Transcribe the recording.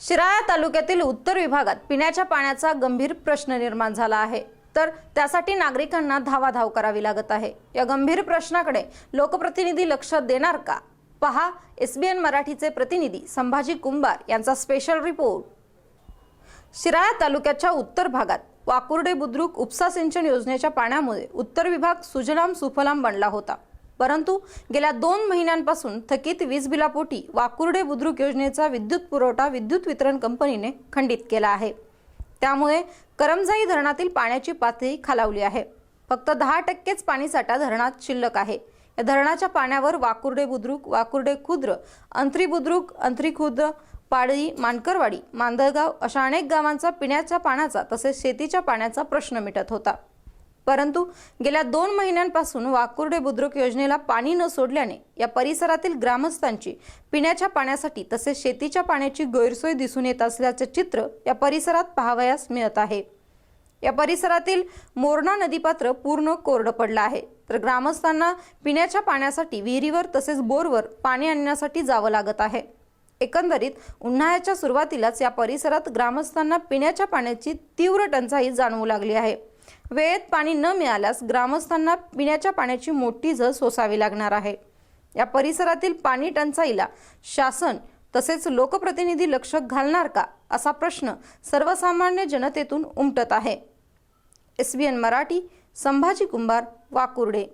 शिराळा तालुक्यातील उत्तर विभागात पिण्याच्या पाण्याचा गंभीर प्रश्न निर्माण झाला आहे. तर त्यासाठी नागरिकांना धावाधाव करावी लागत आहे. या गंभीर प्रश्नाकडे लोकप्रतिनिधी लक्ष देणार का? पहा एसबीएन मराठीचे प्रतिनिधी संभाजी कुंभार यांचा स्पेशल रिपोर्ट शिराळा तालुक्याच्या उत्तर भागात वाकुर्डे बुद्रुक उपसा सिंचन योजनेच्या पाण्यामुळे उत्तर विभाग सुजलाम सुफलाम बनला होता. परंतु गेल्या दोन महिन्यांपासून थकीत वीज बिलापोटी वाकुर्डे बुद्रुक योजनेचा विद्युत पुरवठा विद्युत वितरण कंपनीने खंडित केला आहे. त्यामुळे करमजाई धरणातील पाण्याची पातळी खालावली आहे. फक्त दहा टक्केच पाणीसाठा धरणात शिल्लक आहे. या धरणाच्या पाण्यावर वाकुर्डे बुद्रुक वाकुर्डे खुद्र अंत्री बुद्रुक अंत्री खुद्र पाडळी मानकरवाडी मांदळगाव अशा अनेक गावांचा पिण्याच्या पाण्याचा तसेच शेतीच्या पाण्याचा प्रश्न मिटत होता. परंतु गेल्या दोन महिन्यांपासून वाकुर्डे बुद्रुक योजनेला पाणी न सोडल्याने या परिसरातील ग्रामस्थांची पिण्याच्या पाण्यासाठी तसेच शेतीच्या पाण्याची गैरसोय दिसून येत असल्याचे चित्र या परिसरात पाहावयास मिळत आहे. या परिसरातील मोरणा नदीपात्र पूर्ण कोरडं पडलं आहे. तर ग्रामस्थांना पिण्याच्या पाण्यासाठी विहिरीवर तसेच बोरवर पाणी आणण्यासाठी जावं लागत आहे. एकंदरीत उन्हाळ्याच्या सुरुवातीलाच या परिसरात ग्रामस्थांना पिण्याच्या पाण्याची तीव्र टंचाई जाणवू लागली आहे. वेळेत पाणी न मिळाल्यास ग्रामस्थांना पिण्याच्या पाण्याची मोठी झळ सोसावी लागणार आहे. या परिसरातील पाणी टंचाईला शासन तसेच लोकप्रतिनिधी लक्ष घालणार का असा प्रश्न सर्वसामान्य जनतेतून उमटत आहे. S B N Marathi Sambhaji Kumbhar Wakurde.